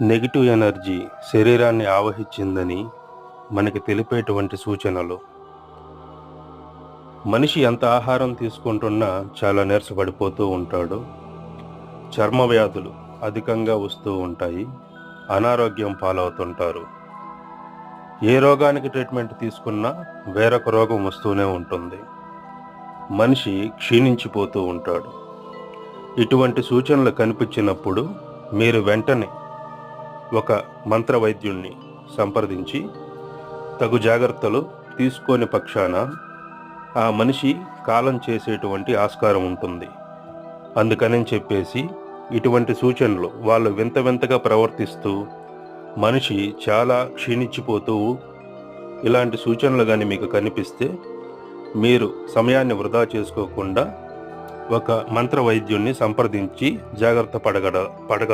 Negative energy శరీరాన్ని ఆవహించిందని మనకి తెలిపేటువంటి సూచనలు. మనిషి ఎంత ఆహారం తీసుకుంటున్నా చాలా నీరసపడిపోతూ ఉంటాడు. చర్మ వ్యాధులు అధికంగా వస్తూ ఉంటాయి. అనారోగ్యం పాలవుతుంటారు. ఏ రోగానికి ట్రీట్మెంట్ తీసుకున్నా వేరొక రోగం వస్తూనే ఉంటుంది. మనిషి క్షీణించిపోతూ ఉంటాడు. ఇటువంటి సూచనలు కనిపించినప్పుడు మీరు వెంటనే ఒక మంత్రవైద్యుణ్ణి సంప్రదించి తగు జాగ్రత్తలు తీసుకోని పక్షాన ఆ మనిషి కాలం చేసేటువంటి ఆస్కారం ఉంటుంది. అందుకని చెప్పేసి ఇటువంటి సూచనలు వాళ్ళు వింత వింతగా ప్రవర్తిస్తూ మనిషి చాలా క్షీణించిపోతూ ఇలాంటి సూచనలు కానీ మీకు కనిపిస్తే మీరు సమయాన్ని వృధా చేసుకోకుండా ఒక మంత్ర వైద్యుణ్ణి సంప్రదించి జాగ్రత్త పడగల పడగలరు